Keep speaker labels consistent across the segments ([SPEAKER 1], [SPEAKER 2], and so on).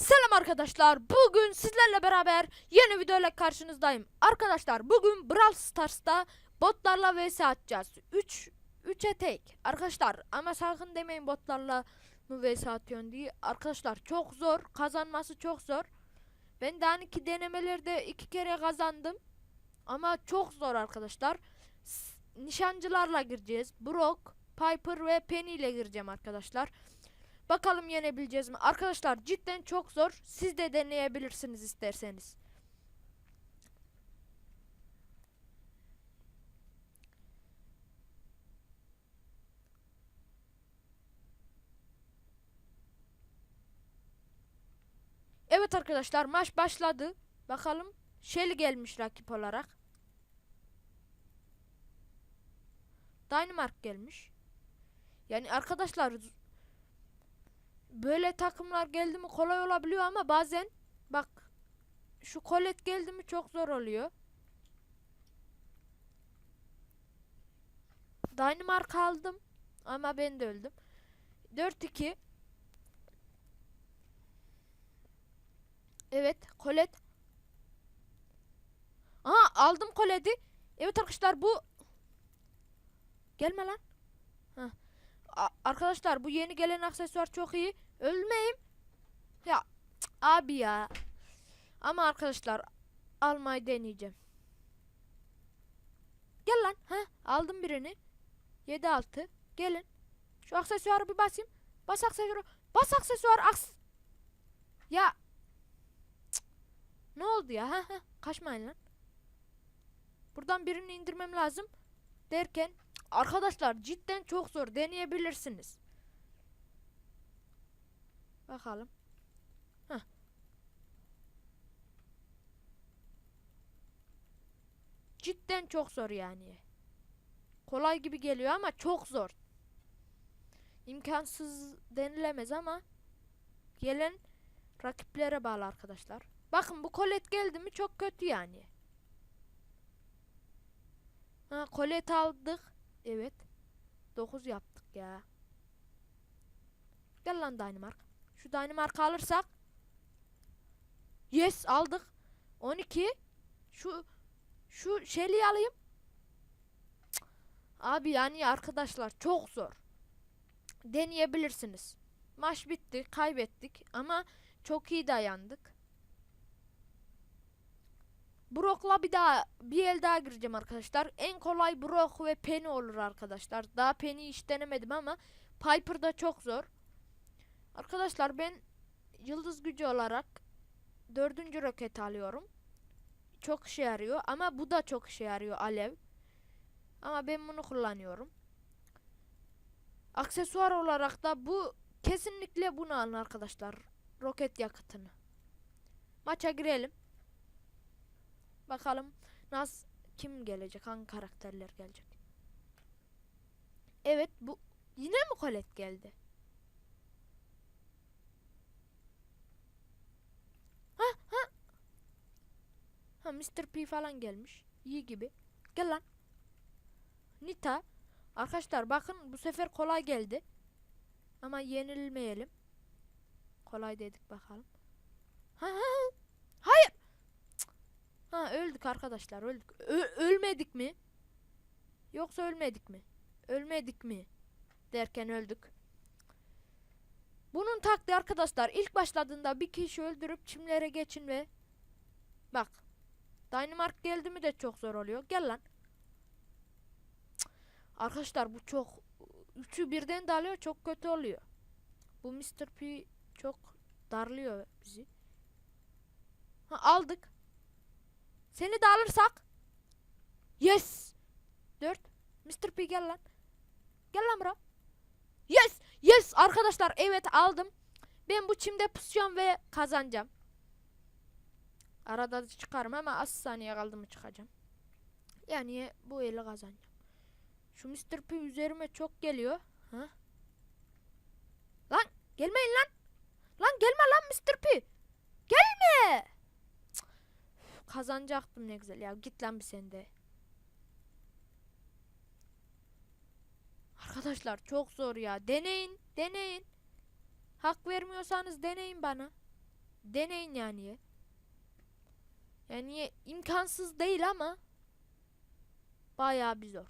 [SPEAKER 1] Selam arkadaşlar. Bugün sizlerle beraber yeni video ile karşınızdayım. Arkadaşlar bugün Brawl Stars'ta botlarla vs atacağız. 3 3'e tek. Arkadaşlar ama sakın demeyin botlarla mı vs atıyorsun diye. Arkadaşlar çok zor. Kazanması çok zor. Ben daha iki denemelerde iki kere kazandım. Ama çok zor arkadaşlar. Nişancılarla gireceğiz. Brock, Piper ve Penny ile gireceğim arkadaşlar. Bakalım yenebileceğiz mi? Arkadaşlar cidden çok zor. Siz de deneyebilirsiniz isterseniz. Evet arkadaşlar maç başladı. Bakalım Shelly gelmiş rakip olarak. Dynamite gelmiş. Yani arkadaşlar böyle takımlar geldi mi kolay olabiliyor ama bazen bak şu kolet geldi mi çok zor oluyor. Dynamite aldım ama ben de öldüm. 4-2 Evet kolet Aha aldım koledi. Evet arkadaşlar bu Gelme lan. Heh. Arkadaşlar bu yeni gelen aksesuar çok iyi. Ölmeyeyim. Ya cık, abi ya. Ama arkadaşlar almayı deneyeceğim. Gel lan. Ha aldım birini. 7 6. Gelin. Şu aksesuarı bir basayım. Bas aksesuarı. Bas aksesuar aks. Ya. Cık. Ne oldu ya? Ha ha. Kaçmayın lan. Buradan birini indirmem lazım. Derken Arkadaşlar cidden çok zor. Deneyebilirsiniz. Bakalım. Heh. Cidden çok zor yani. Kolay gibi geliyor ama çok zor. İmkansız denilemez ama gelen rakiplere bağlı arkadaşlar. Bakın bu kolet geldi mi çok kötü yani. Ha kolet aldık. Evet. 9 yaptık ya. Gel lan Danimark. Şu Danimark alırsak. Yes aldık. 12. Şu şu Shelly'i alayım. Cık. Abi yani arkadaşlar çok zor. Deneyebilirsiniz. Maç bitti, kaybettik ama çok iyi dayandık. Brock'la bir daha bir el daha gireceğim arkadaşlar. En kolay Brock ve Penny olur arkadaşlar. Daha Penny hiç denemedim ama Piper da çok zor. Arkadaşlar ben yıldız gücü olarak dördüncü roket alıyorum. Çok işe yarıyor ama bu da çok işe yarıyor alev. Ama ben bunu kullanıyorum. Aksesuar olarak da bu kesinlikle bunu alın arkadaşlar. Roket yakıtını. Maça girelim. Bakalım nasıl kim gelecek? Hangi karakterler gelecek? Evet bu yine mi Colette geldi? Ha ha. Ha Mr. P falan gelmiş. İyi gibi. Gel lan. Nita. Arkadaşlar bakın bu sefer kolay geldi. Ama yenilmeyelim. Kolay dedik bakalım. Ha ha. ha. Hayır. Ha öldük arkadaşlar öldük. Ö- ölmedik mi? Yoksa ölmedik mi? Ölmedik mi? Derken öldük. Bunun taktiği arkadaşlar ilk başladığında bir kişi öldürüp çimlere geçin ve bak Dynamite geldi mi de çok zor oluyor. Gel lan. Cık. Arkadaşlar bu çok üçü birden dalıyor çok kötü oluyor. Bu Mr. P çok darlıyor bizi. Ha aldık. Seni de alırsak. Yes. 4. Mr. P gel lan. Gel lan bro. Yes. Yes arkadaşlar evet aldım. Ben bu çimde pusacağım ve kazanacağım. Arada da çıkarım ama az saniye kaldı mı çıkacağım. Yani bu eli kazanacağım. Şu Mr. P üzerime çok geliyor. Ha? Lan gelmeyin lan. Lan gelme lan Mr. P. Gelme. Kazanacaktım ne güzel ya. Git lan bir sen de. Arkadaşlar çok zor ya. Deneyin. Deneyin. Hak vermiyorsanız deneyin bana. deneyin yani. Yani imkansız değil ama bayağı bir zor.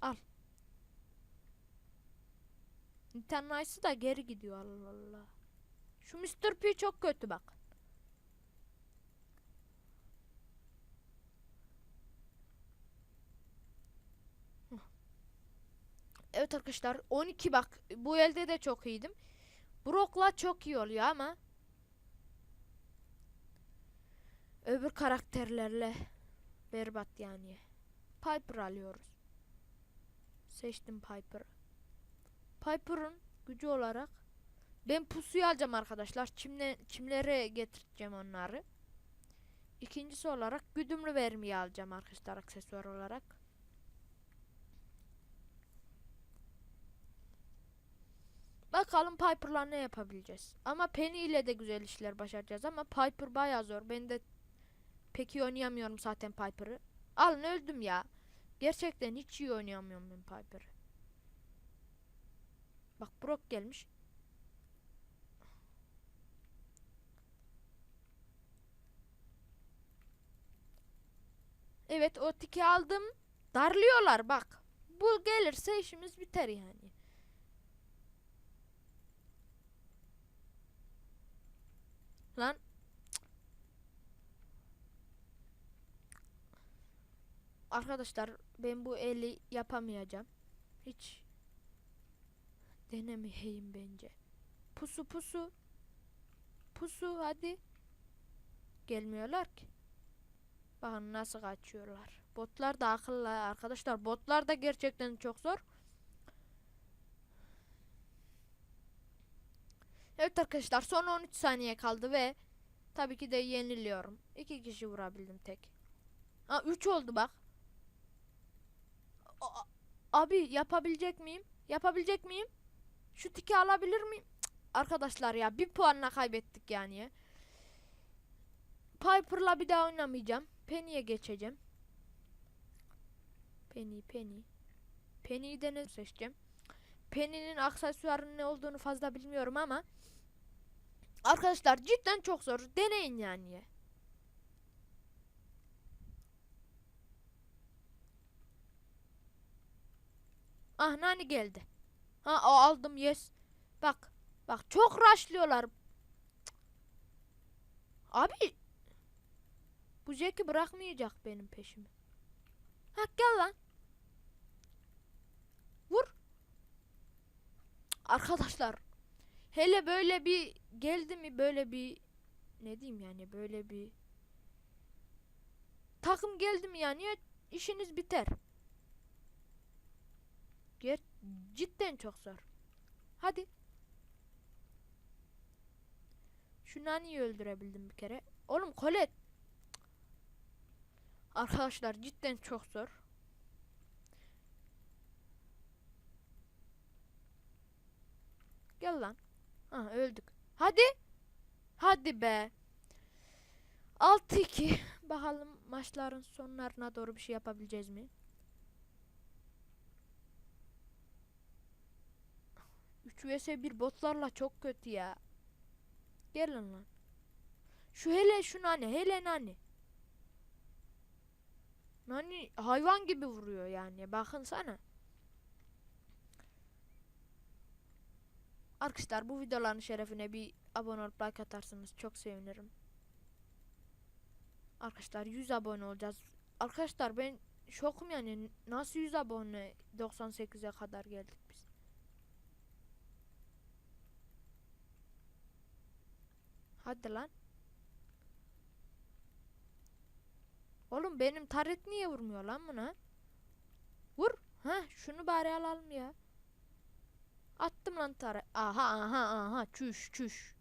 [SPEAKER 1] Al. İnternaysı da geri gidiyor Allah Allah. Şu Mr. P çok kötü bak. Evet arkadaşlar 12 bak bu elde de çok iyiydim. Brock'la çok iyi oluyor ama öbür karakterlerle berbat yani. Piper alıyoruz. Seçtim Piper'ı. Piper'ın gücü olarak ben pusuyu alacağım arkadaşlar. Çimle, çimlere getireceğim onları. İkincisi olarak güdümlü vermeyi alacağım arkadaşlar aksesuar olarak. Bakalım Piper'la ne yapabileceğiz. Ama Penny ile de güzel işler başaracağız ama Piper bayağı zor. Ben de pek iyi oynayamıyorum zaten Piper'ı. Alın öldüm ya. Gerçekten hiç iyi oynayamıyorum ben Piper'ı. Bak Brock gelmiş. Evet o tiki aldım. Darlıyorlar bak. Bu gelirse işimiz biter yani. Lan. Arkadaşlar ben bu eli yapamayacağım. Hiç denemeyeyim bence. Pusu pusu. Pusu hadi. Gelmiyorlar ki. Bakın nasıl kaçıyorlar. Botlar da akıllı arkadaşlar. Botlar da gerçekten çok zor. Evet arkadaşlar son 13 saniye kaldı ve tabii ki de yeniliyorum. İki kişi vurabildim tek. Aa 3 oldu bak. A- abi yapabilecek miyim? Yapabilecek miyim? Şu tiki alabilir miyim? Cık, arkadaşlar ya bir puanla kaybettik yani. Piper'la bir daha oynamayacağım. Penny'e geçeceğim. Penny, Penny. Penny'yi de ne seçeceğim? Penny'nin aksesuarının ne olduğunu fazla bilmiyorum ama Arkadaşlar cidden çok zor. Deneyin yani. Ah nani geldi. Ha o aldım yes. Bak. Bak çok rushlıyorlar. Cık. Abi. Bu Jack'i bırakmayacak benim peşimi. Ha gel lan. Vur. Arkadaşlar. Hele böyle bir geldi mi böyle bir ne diyeyim yani böyle bir takım geldi mi yani işiniz biter. Ger cidden çok zor. Hadi. Şu Nani'yi öldürebildim bir kere. Oğlum Colette. Arkadaşlar cidden çok zor. Gel lan. Ha öldük. Hadi. Hadi be. 6-2. Bakalım maçların sonlarına doğru bir şey yapabileceğiz mi? 3 vs 1 botlarla çok kötü ya. Gelin lan. Şu hele şu nane hele nane. Nani hayvan gibi vuruyor yani. Bakın sana. Arkadaşlar bu videoların şerefine bir abone olup like atarsanız çok sevinirim. Arkadaşlar 100 abone olacağız. Arkadaşlar ben şokum yani nasıl 100 abone 98'e kadar geldik biz. Hadi lan. Oğlum benim taret niye vurmuyor lan buna? Vur. Ha şunu bari alalım ya. Attım lan tara. Aha aha aha çüş çüş.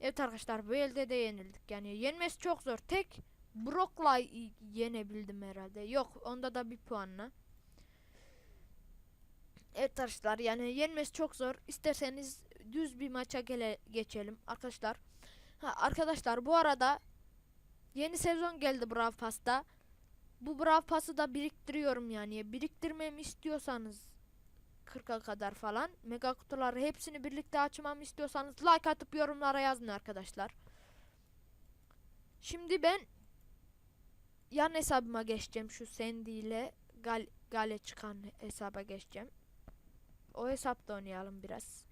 [SPEAKER 1] Evet arkadaşlar bu elde de yenildik. Yani yenmesi çok zor. Tek Brock'la yenebildim herhalde. Yok onda da bir puanla. Evet arkadaşlar yani yenmesi çok zor. İsterseniz düz bir maça gele geçelim arkadaşlar. Ha arkadaşlar bu arada yeni sezon geldi Brawl Pass'ta. Bu Brawl Pass'ı da biriktiriyorum yani. Biriktirmemi istiyorsanız 40'a kadar falan. Mega kutuları hepsini birlikte açmamı istiyorsanız like atıp yorumlara yazın arkadaşlar. Şimdi ben yan hesabıma geçeceğim. Şu Sandy ile Gal Gale çıkan hesaba geçeceğim. O hesapta oynayalım biraz.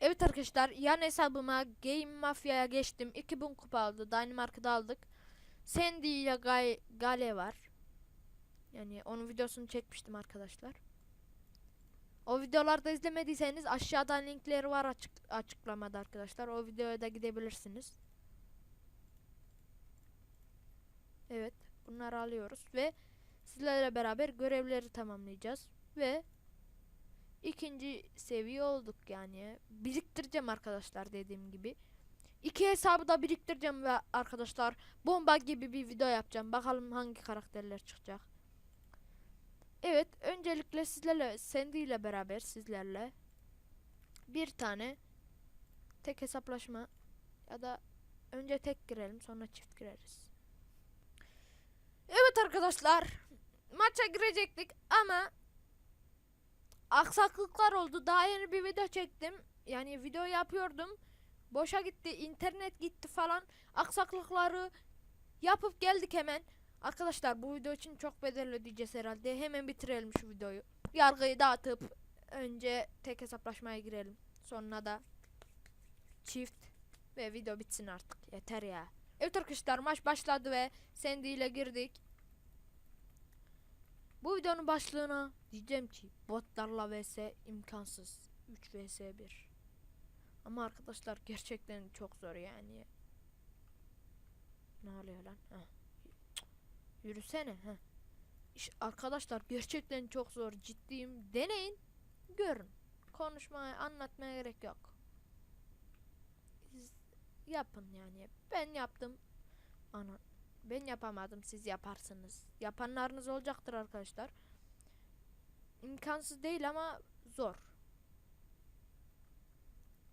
[SPEAKER 1] Evet arkadaşlar yan hesabıma Game Mafya'ya geçtim. 2000 kupa aldı. Dynamite'da aldık. Sandy ile Gal Gale var. Yani onun videosunu çekmiştim arkadaşlar. O videolarda izlemediyseniz aşağıdan linkleri var açık açıklamada arkadaşlar. O videoya da gidebilirsiniz. Evet, bunları alıyoruz ve sizlerle beraber görevleri tamamlayacağız ve ikinci seviye olduk yani. Biriktireceğim arkadaşlar dediğim gibi. İki hesabı da biriktireceğim ve arkadaşlar bomba gibi bir video yapacağım. Bakalım hangi karakterler çıkacak. Evet, öncelikle sizlerle Sandy ile beraber sizlerle bir tane tek hesaplaşma ya da önce tek girelim sonra çift gireriz. Evet arkadaşlar, maça girecektik ama aksaklıklar oldu. Daha yeni bir video çektim. Yani video yapıyordum. Boşa gitti, internet gitti falan. Aksaklıkları yapıp geldik hemen. Arkadaşlar bu video için çok bedel ödeyeceğiz herhalde. Hemen bitirelim şu videoyu. Yargıyı dağıtıp önce tek hesaplaşmaya girelim. Sonra da çift ve video bitsin artık. Yeter ya. Evet arkadaşlar maç başladı ve Sandy ile girdik. Bu videonun başlığına diyeceğim ki botlarla vs imkansız. 3 vs 1. Ama arkadaşlar gerçekten çok zor yani. Ne oluyor lan? Heh. Yürüsene. Heh. İş- arkadaşlar gerçekten çok zor. Ciddiyim. Deneyin. Görün. Konuşmaya, anlatmaya gerek yok. Siz yapın yani. Ben yaptım. Ana. Ben yapamadım. Siz yaparsınız. Yapanlarınız olacaktır arkadaşlar. İmkansız değil ama zor.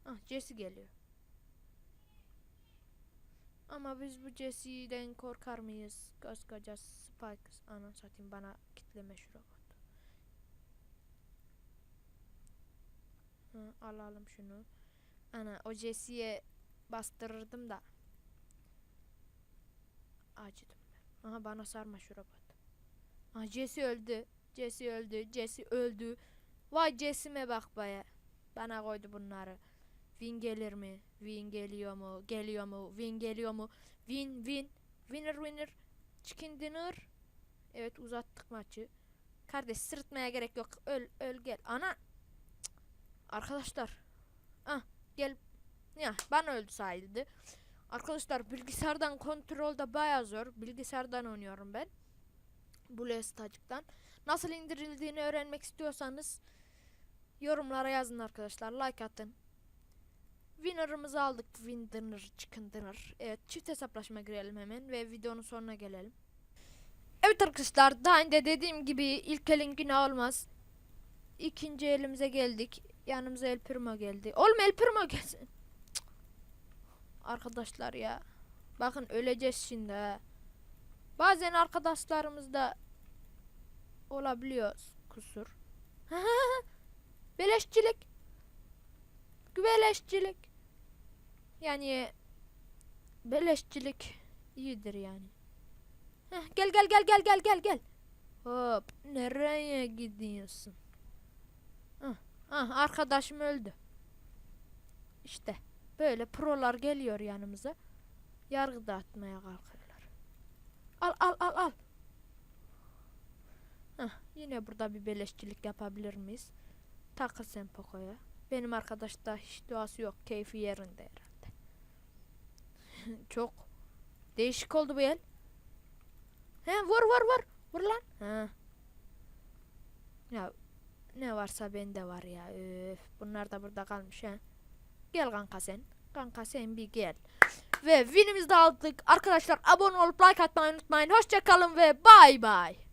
[SPEAKER 1] Ah Jesse geliyor. Ama biz bu Jesse'den korkar mıyız? Koskoca Spike. Ana satayım bana kitleme şu robot. Hı, alalım şunu. Ana o Jesse'ye bastırırdım da. Acıdım ben. Aha bana sarma şu robot. Aha Jesse öldü. Jesse öldü. Jesse öldü. Vay Jesse'me bak baya. Bana koydu bunları. Win gelir mi? Win geliyor mu? Geliyor mu? Win geliyor mu? Win win. Winner winner. Chicken dinner. Evet uzattık maçı. Kardeş sırıtmaya gerek yok. Öl öl gel. Ana. Arkadaşlar. Ah gel. Ya bana öldü sayıldı. Arkadaşlar bilgisayardan kontrol da baya zor. Bilgisayardan oynuyorum ben. Blue Static'tan. Nasıl indirildiğini öğrenmek istiyorsanız yorumlara yazın arkadaşlar. Like atın. Winner'ımızı aldık. Win dinner, chicken dinner. Evet çift hesaplaşma girelim hemen ve videonun sonuna gelelim. Evet arkadaşlar daha önce dediğim gibi ilk elin günah olmaz. İkinci elimize geldik. Yanımıza El Primo geldi. Oğlum El Primo gelsin. Arkadaşlar ya. Bakın öleceğiz şimdi ha. Bazen arkadaşlarımızda olabiliyor kusur. Beleşçilik. Beleşçilik. Yani beleşçilik iyidir yani. Gel gel gel gel gel gel gel. Hop nereye gidiyorsun? Ah, ah arkadaşım öldü. İşte böyle prolar geliyor yanımıza. Yargı dağıtmaya kalkıyorlar. Al al al al. Heh, yine burada bir beleşçilik yapabilir miyiz? Takıl sen Poco'ya. Benim arkadaşta hiç duası yok. Keyfi yerinde herhalde. Çok değişik oldu bu el. He vur vur vur. Vur lan. Ha. Ya ne varsa bende var ya. Öf, bunlar da burada kalmış ha. Gel kanka sen. Kanka sen bir gel. Ve winimizi de aldık. Arkadaşlar abone olup like atmayı unutmayın. Hoşçakalın ve bay bay.